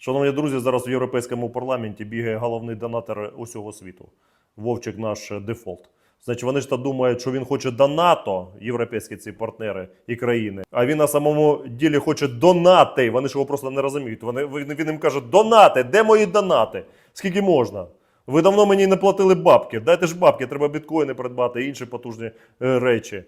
Шановні друзі, зараз в європейському парламенті бігає головний донатор усього світу. Вовчик наш дефолт. Значить, вони ж та думають, що він хоче до НАТО, європейські ці партнери і країни. А він на самому ділі хоче донати. Вони ж його просто не розуміють. Вони він їм каже: донати, де мої донати? Скільки можна? Ви давно мені не платили бабки. Дайте ж бабки, треба біткоїни придбати інші потужні е, речі.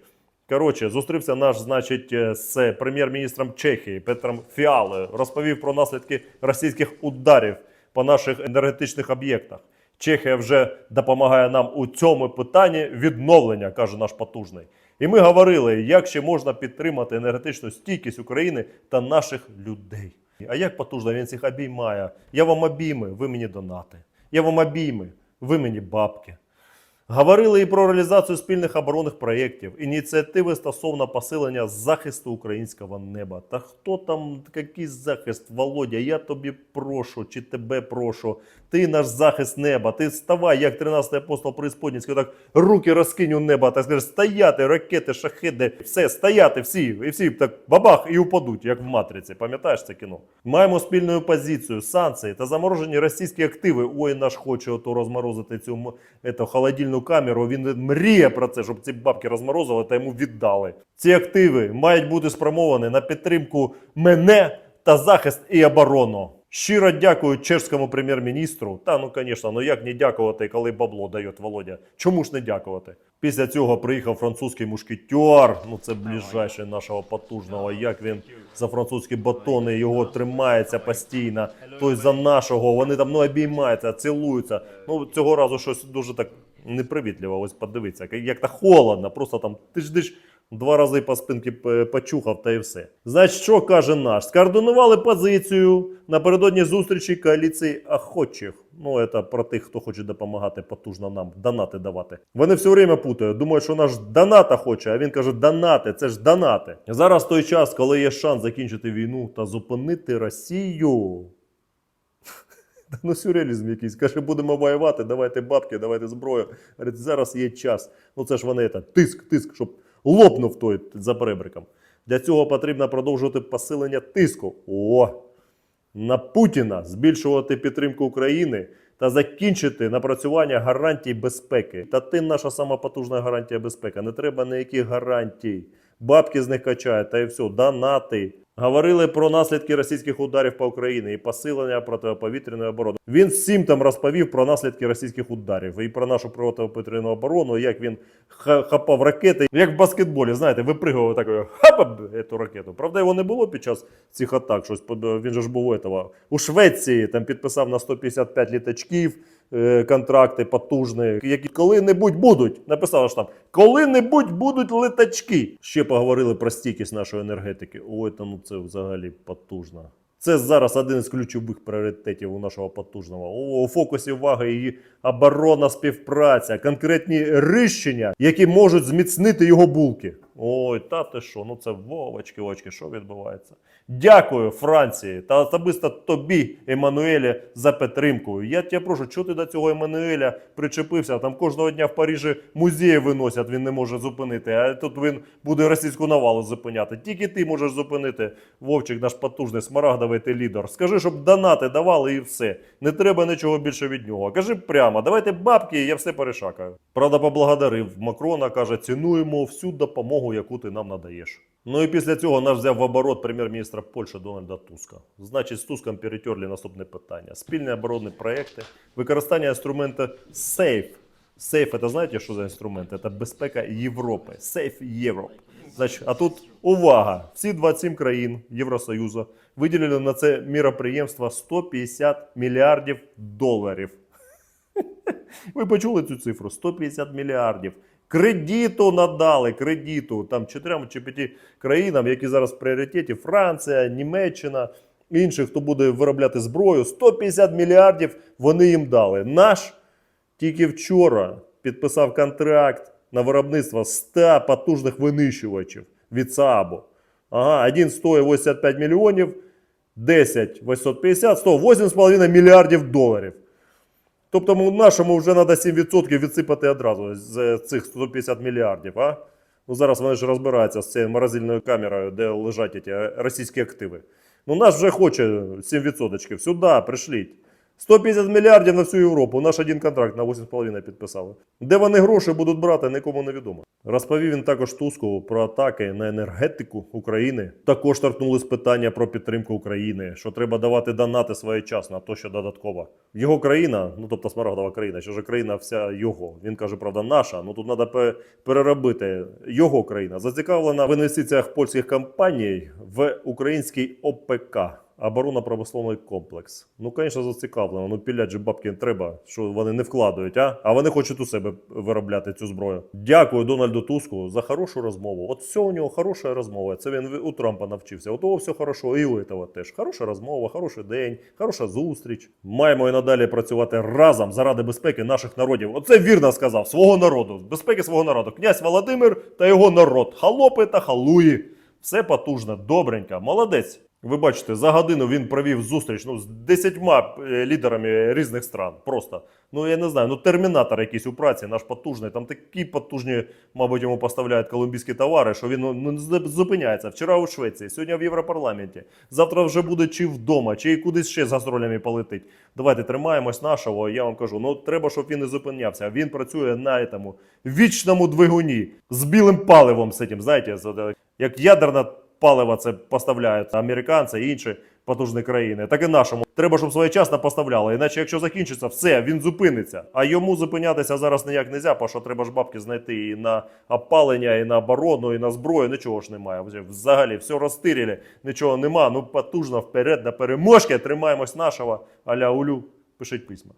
Коротше, зустрівся наш, значить, е, з прем'єр-міністром Чехії Петром Фіалою. Розповів про наслідки російських ударів по наших енергетичних об'єктах. Чехія вже допомагає нам у цьому питанні відновлення, каже наш потужний. І ми говорили, як ще можна підтримати енергетичну стійкість України та наших людей. А як потужно він всіх обіймає? Я вам обійми, ви мені донати. Я вам обійми, ви мені бабки. Говорили і про реалізацію спільних оборонних проєктів, ініціативи стосовно посилення захисту українського неба. Та хто там, який захист, Володя? Я тобі прошу, чи тебе прошу. Ти наш захист неба. Ти вставай, як 13-й апостол Преисподнінський, так руки розкинь у небо, та скажеш, стояти, ракети, шахеди, все, стояти, всі, і всі так бабах і упадуть, як в матриці. Пам'ятаєш це кіно? Маємо спільну позицію, санкції та заморожені російські активи. Ой, наш хоче ото розморозити цю м- ето, холодильну камеру. Він мріє про це, щоб ці бабки розморозили та йому віддали. Ці активи мають бути спрямовані на підтримку мене та захист і оборону. Щиро дякую чешському прем'єр-міністру. Та ну, звісно, ну як не дякувати, коли бабло дає Володя? Чому ж не дякувати? Після цього приїхав французький мушкетер. Ну це ближайший нашого потужного. Як він за французькі батони його тримається постійно. Той за нашого. Вони там ну обіймаються, цілуються. Ну цього разу щось дуже так непривітливо. Ось подивіться, як- то холодно. Просто там ти ж диш. Два рази по спинки п- почухав та і все. Значить, що каже наш? Скоординували позицію напередодні зустрічі коаліції охочих. Ну, це про тих, хто хоче допомагати потужно нам, донати давати. Вони все время путають, думають, що наш доната хоче, а він каже: донати, це ж донати. Зараз той час, коли є шанс закінчити війну та зупинити Росію. Та Ну, сюрреалізм якийсь. Каже, будемо воювати, давайте бабки, давайте зброю. Говорить, зараз є час. Ну це ж вони це, тиск, тиск, щоб лопнув той за перебриком. Для цього потрібно продовжувати посилення тиску. О! На Путіна збільшувати підтримку України та закінчити напрацювання гарантій безпеки. Та ти наша сама потужна гарантія безпеки. Не треба ніяких гарантій. Бабки з них качають, та і все, донати. Говорили про наслідки російських ударів по Україні і посилення протиповітряної оборони. Він всім там розповів про наслідки російських ударів і про нашу протиповітряну оборону, як він хапав ракети, як в баскетболі, знаєте, випригував такою хапа цю ракету. Правда, його не було під час цих атак. Щось він же ж був у этого. у Швеції, там підписав на 155 літачків контракти потужні, які коли-небудь будуть. Написали ж там, коли-небудь будуть літачки. Ще поговорили про стійкість нашої енергетики. Ой, та ну це взагалі потужно. Це зараз один з ключових пріоритетів у нашого потужного. У фокусі уваги її оборонна співпраця, конкретні рішення, які можуть зміцнити його булки. Ой, та ти що? Ну це вовочки, очки, що відбувається? Дякую Франції та особисто тобі, Еммануеле, за підтримку. Я тебе прошу, чого ти до цього Еммануеля причепився? Там кожного дня в Парижі музеї виносять, він не може зупинити. А тут він буде російську навалу зупиняти. Тільки ти можеш зупинити. Вовчик, наш потужний смарагдовий ти лідер. Скажи, щоб донати давали і все. Не треба нічого більше від нього. Кажи прямо, давайте бабки, і я все перешакаю. Правда, поблагодарив Макрона, каже, цінуємо всю допомогу, яку ти нам надаєш. Ну і після цього наш взяв в оборот прем'єр-міністра Польщі Дональда Туска. Значить, з Туском перетерли наступне питання: спільні оборонні проекти, використання інструменту SAFE. SAFE, це знаєте, що за інструмент? Це безпека Європи. SAFE Europe. Значить, а тут увага! Всі 27 країн Євросоюзу виділили на це міроприємство 150 мільярдів доларів. Ви почули цю цифру? 150 мільярдів. Кредиту надали, кредиту там чотирьом чи п'яти країнам, які зараз в пріоритеті: Франція, Німеччина, інших, хто буде виробляти зброю. 150 мільярдів вони їм дали. Наш тільки вчора підписав контракт на виробництво 100 потужних винищувачів від СААБу. Ага, один стоїть 85 мільйонів, 10 850, 100, 8,5 мільярдів доларів. Тобто нашому вже треба 7% відсипати одразу з цих 150 мільярдів. А? Ну, зараз вони ж розбираються з цією морозильною камерою, де лежать ці російські активи. Ну наш вже хоче 7%. Сюди, пришліть. 150 мільярдів на всю Європу. Наш один контракт на 8,5 підписали. Де вони гроші будуть брати, нікому не відомо. Розповів він також Туску про атаки на енергетику України. Також торкнулись питання про підтримку України, що треба давати донати своєчасно, то що додатково. Його країна, ну тобто Смарагдова країна, що ж країна вся його. Він каже, правда, наша. Ну тут треба переробити його країна. Зацікавлена в інвестиціях польських компаній в український ОПК. Оборонно-промисловий комплекс. Ну, звісно, зацікавлено. Ну, пілять же бабки треба, що вони не вкладають, а? А вони хочуть у себе виробляти цю зброю. Дякую Дональду Туску за хорошу розмову. От все у нього хороша розмова. Це він у Трампа навчився. От все хорошо, і у цього теж. Хороша розмова, хороший день, хороша зустріч. Маємо і надалі працювати разом заради безпеки наших народів. Оце вірно сказав свого народу. Безпеки свого народу. Князь Володимир та його народ. Халопи та халуї. Все потужно, добренько, молодець. Ви бачите, за годину він провів зустріч ну, з десятьма е, лідерами різних стран. Просто. Ну я не знаю, ну термінатор якийсь у праці, наш потужний. Там такі потужні, мабуть, йому поставляють колумбійські товари, що він ну, зупиняється. Вчора у Швеції, сьогодні в Європарламенті. Завтра вже буде чи вдома, чи кудись ще з гастролями полетить. Давайте тримаємось нашого. Я вам кажу, ну треба, щоб він не зупинявся. Він працює на цьому вічному двигуні з білим паливом. З цим, знаєте, як ядерна паливо це поставляють американці і інші потужні країни, так і нашому. Треба, щоб своєчасно поставляли. Іначе, якщо закінчиться, все, він зупиниться. А йому зупинятися зараз ніяк не можна, бо що треба ж бабки знайти і на опалення, і на оборону, і на зброю. Нічого ж немає. Взагалі все розтирили, нічого нема. Ну потужно вперед до переможки. Тримаємось нашого. Аля улю. Пишіть письма.